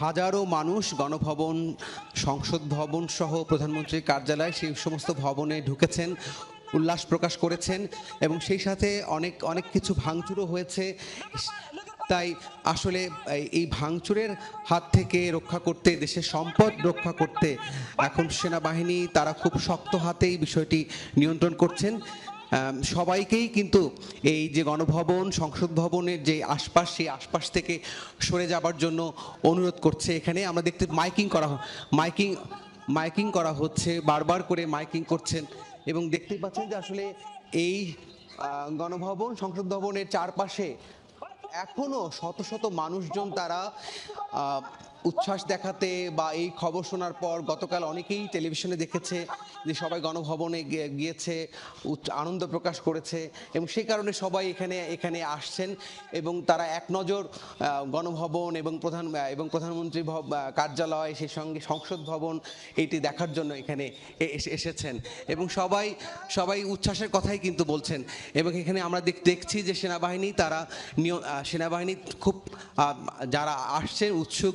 হাজারো মানুষ গণভবন, সংসদ ভবন সহ প্রধানমন্ত্রীর কার্যালয় সেই সমস্ত ভবনে ঢুকেছেন, উল্লাস প্রকাশ করেছেন এবং সেই সাথে অনেক অনেক কিছু ভাঙচুরও হয়েছে। তাই আসলে এই- ভাঙচুরের হাত থেকে রক্ষা করতে, দেশের সম্পদ রক্ষা করতে এখন সেনাবাহিনী তারা খুব শক্ত হাতেই বিষয়টি নিয়ন্ত্রণ করছেন। সবাইকেই কিন্তু এই যে গণভবন, সংসদ ভবনের যে আশপাশ, সেই আশপাশ থেকে সরে যাবার জন্য অনুরোধ করছে। এখানে আমরা দেখতে, মাইকিং করা মাইকিং মাইকিং করা হচ্ছে, বারবার করে মাইকিং করছেন এবং দেখতেই পাচ্ছেন যে আসলে এই গণভবন, সংসদ ভবনের চারপাশে এখনও শত শত মানুষজন তারা উচ্ছ্বাস দেখাতে বা এই খবর শোনার পর গতকাল অনেকেই টেলিভিশনে দেখেছে যে সবাই গণভবনে গিয়েছে আনন্দ প্রকাশ করেছে এবং সেই কারণে সবাই এখানে এখানে আসছেন এবং তারা এক নজর গণভবন এবং প্রধান এবং প্রধানমন্ত্রী কার্যালয়, সেই সঙ্গে সংসদ ভবন এটি দেখার জন্য এখানে এসেছেন এবং সবাই সবাই উচ্ছ্বাসের কথাই কিন্তু বলছেন এবং এখানে আমরা দেখ- দেখছি যে সেনাবাহিনী তারা সেনাবাহিনী খুব যারা আসছেন উৎসুক